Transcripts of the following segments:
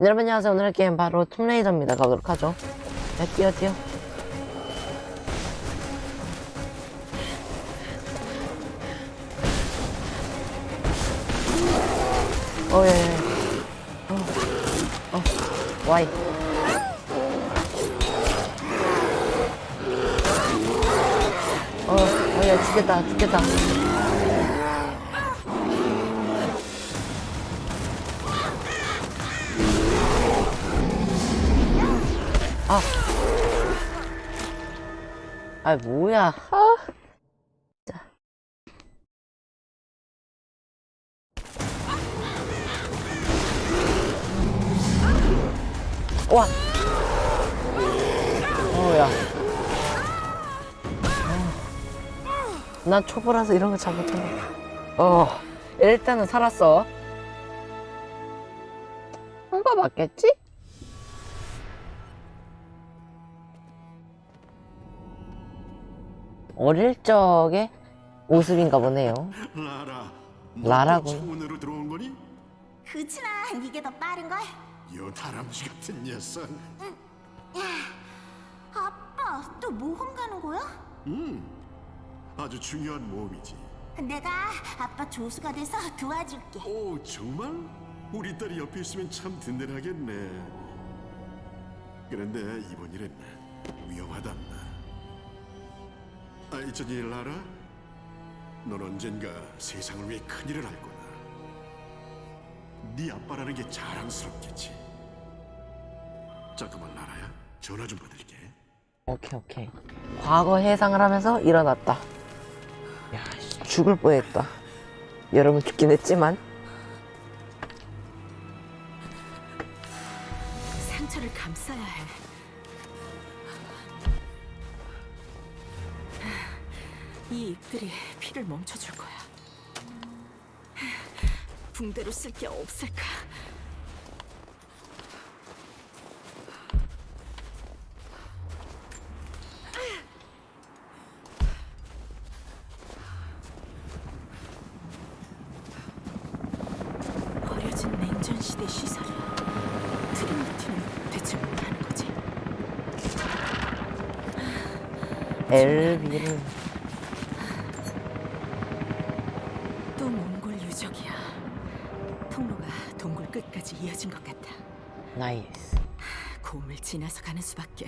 여러분 안녕하세요. 오늘의 게임 바로 툼레이더입니다. 가보도록 하죠. 야, 뛰어 뛰어. 어, 예, 예. 어, 어, 와이. 어, 어, 야, 죽겠다, 죽겠다. 아. 아, 뭐야. 아. 진짜. 와. 어야. 난 초보라서 이런 거 잘 못하네. 어. 일단은 살았어. 한거 맞겠지? 어릴 적의 모습인가 보네요. 라라. 라라군. 초원으로 들어온 거니? 그치만 이게 더 빠른 걸? 요 다람쥐 같은 녀석. 아빠 또 모험 가는 거야? 음, 아주 중요한 모험이지. 내가 아빠 조수가 돼서 도와줄게 오, 정말? 우리 딸이 옆에 있으면 참 든든하겠네. 그런데 이번 일은 위험하다. 아, 있잖니 라라. 넌 언젠가 세상을 위해 큰 일을 할 거다. 네 아빠라는 게 자랑스럽겠지. 잠깐만 라라야, 전화 좀 받을게. 오케이, 오케이. 과거 해상을 하면서 일어났다. 야, 씨, 죽을 뻔했다. 여러분 죽긴 했지만. 상처를 감싸야 해 이 잎들이 피를 멈춰줄 거야 붕대로 쓸 게 없을까? 버려진 냉전 시대 시설이야. 트리니티는 대체 뭘 하는 거지? 또 나이스. 곰을 지나서 가는 수밖에.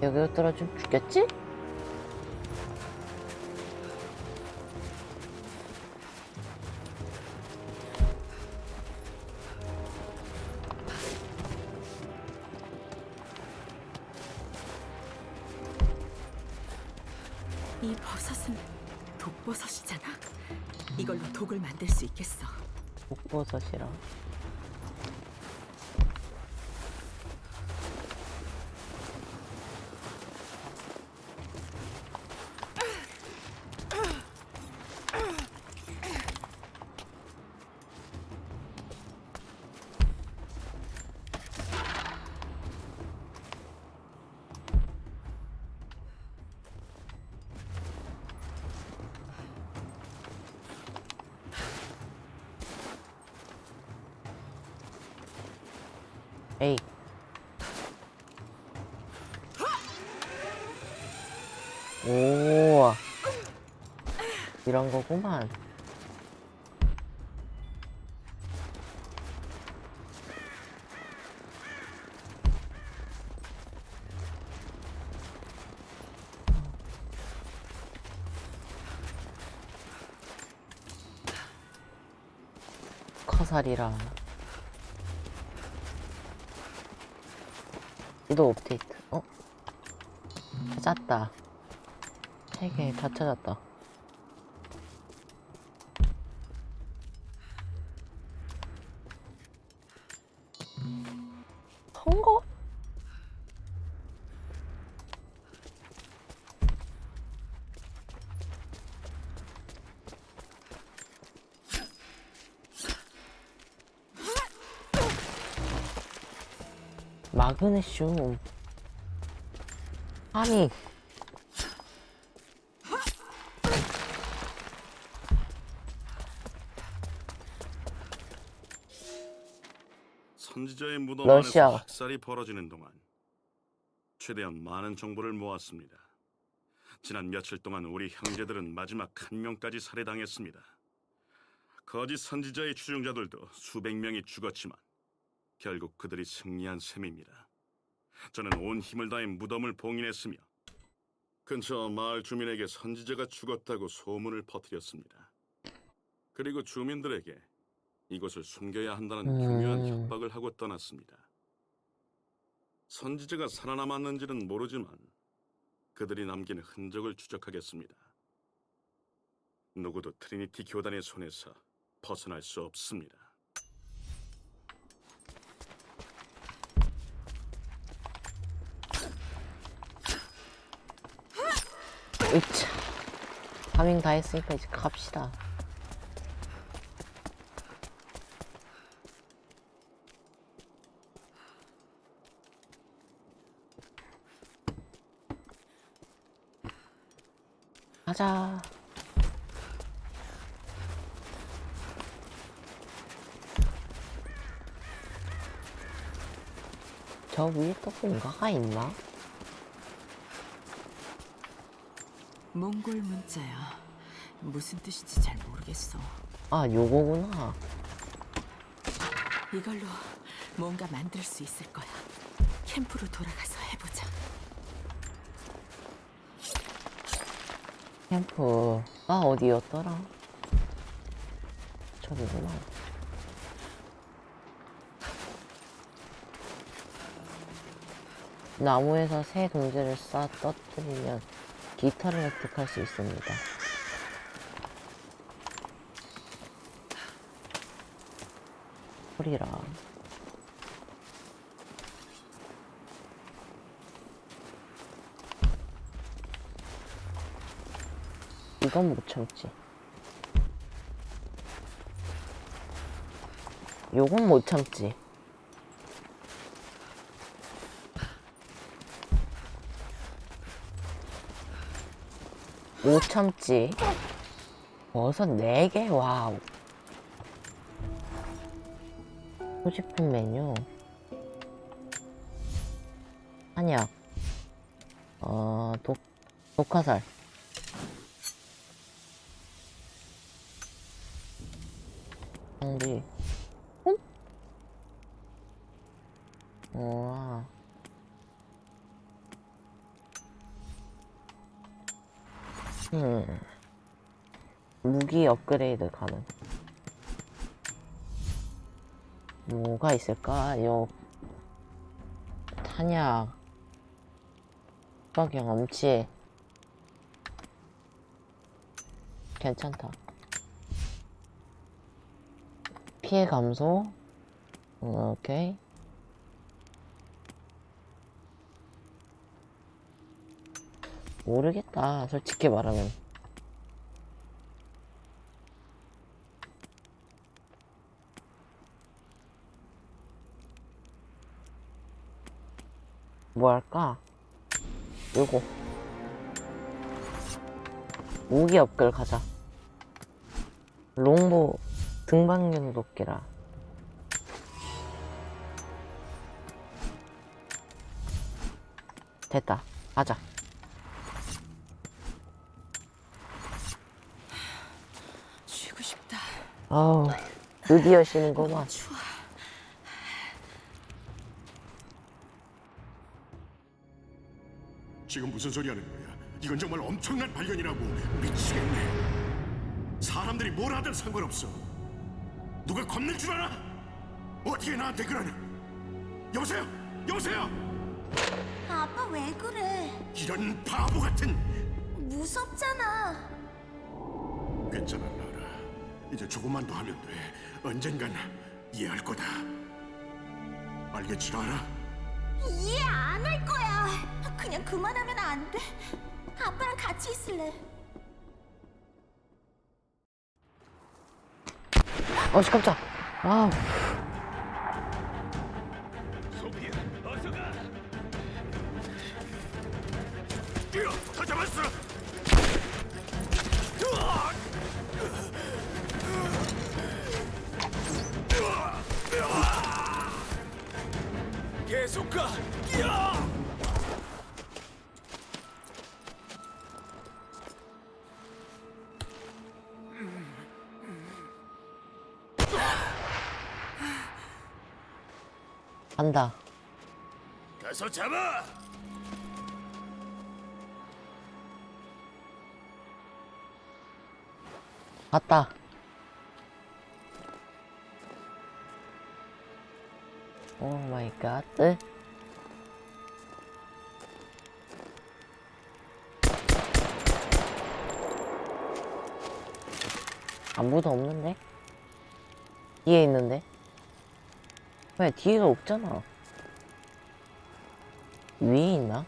여기로 떨어지면 죽겠지? 이 버섯은 독버섯이잖아. 이걸로 독을 만들 수 있겠어. 목버섯이랑. 에이. 오. 이런 거구만. 커살이라. 이도 업데이트. 어? 찾았다. 세개다 찾았다. 마그네슘. 아니. 선지자의 무덤 러시아. 안에서 학살이 벌어지는 동안 최대한 많은 정보를 모았습니다. 지난 며칠 동안 우리 형제들은 마지막 한 명까지 살해당했습니다. 거짓 선지자의 추종자들도 수백 명이 죽었지만 결국 그들이 승리한 셈입니다. 저는 온 힘을 다해 무덤을 봉인했으며 근처 마을 주민에게 선지자가 죽었다고 소문을 퍼뜨렸습니다. 그리고 주민들에게 이곳을 숨겨야 한다는 교묘한 음. 협박을 하고 떠났습니다. 선지자가 살아남았는지는 모르지만 그들이 남긴 흔적을 추적하겠습니다. 누구도 트리니티 교단의 손에서 벗어날 수 없습니다. 으차. 파밍 다 했으니까 이제 갑시다. 가자. 저 위에 또 뭔가가 있나? 몽골 문자야. 무슨 뜻인지 잘 모르겠어. 아, 요거구나. 이걸로 뭔가 만들 수 있을 거야. 캠프로 돌아가서 해보자. 캠프가 어디였더라? 저기구나. 나무에서 새 동지를 쌓아 떠뜨리면 깃털을 획득할 수 있습니다. 소리라. 이건 못 참지. 요건 못 참지. 못 참지. 버섯 4개? 와우. 소지품 메뉴. 한약. 어, 독, 독화살. 장비. 응? 우와. 음. 무기 업그레이드 가능. 뭐가 있을까 요? 탄약, 수박 경험치. 괜찮다. 피해 감소. 어, 오케이. 모르겠다. 솔직히 말하면. 뭐 할까? 요거. 무기 업글 가자. 롱보 등방경 도끼라. 됐다. 가자. 쉬고 싶다. 아우, 드디어 쉬는구만. 추워. 지금 무슨 소리 하는 거야? 이건 정말 엄청난 발견이라고 미치겠네. 사람들이 뭘 하든 상관없어. 누가 겁낼 줄 알아? 어떻게 나한테 그러냐? 여보세요? 여보세요? 아빠 왜 그래? 이런 바보 같은 무섭잖아. 괜찮아. 이제 조금만 더 하면 돼. 언젠간 이해할 거다. 알겠지 라라? 이해 안 할 거야. 그냥 그만하면 안 돼. 아빠랑 같이 있을래. 어씨, 깜짝. 아우. 뛰어! 다 잡았어! 조카! 야! 간다. 가서 잡아! 갔다. 오 마이 갓. 네? 아무도 없는데? 뒤에 있는데? 왜 뒤에가 없잖아. 위에 있나?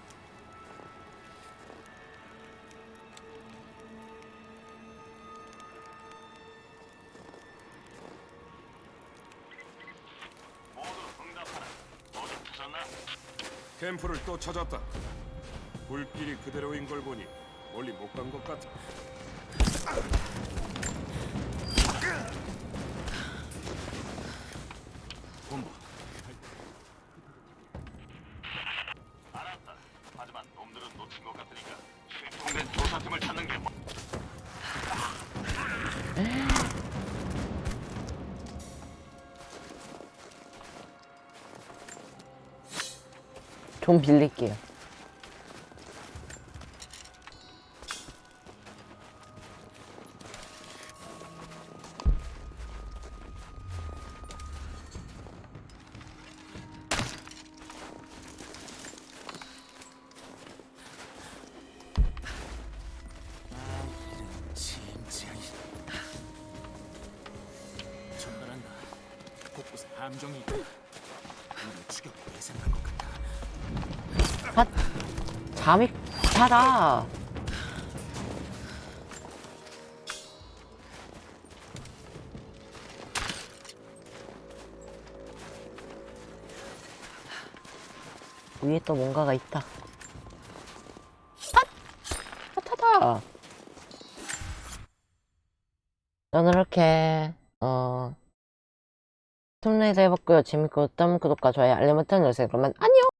캠프를 또 찾았다. 불길이 그대로인 걸 보니 멀리 못 간 것 같아. 본부. 알았다. 하지만 놈들은 놓친 것 같으니까 실종된 조사팀을 찾는 게 뭐... 좀 빌릴게요. 함정이 아, 잠이 차다. 위에 또 뭔가가 있다. 아! 차다. 저는 이렇게, 어, 툼레이더 해봤고요. 재밌고, 다음 구독과 좋아요, 알림 버튼 누르세요. 그러면 안녕!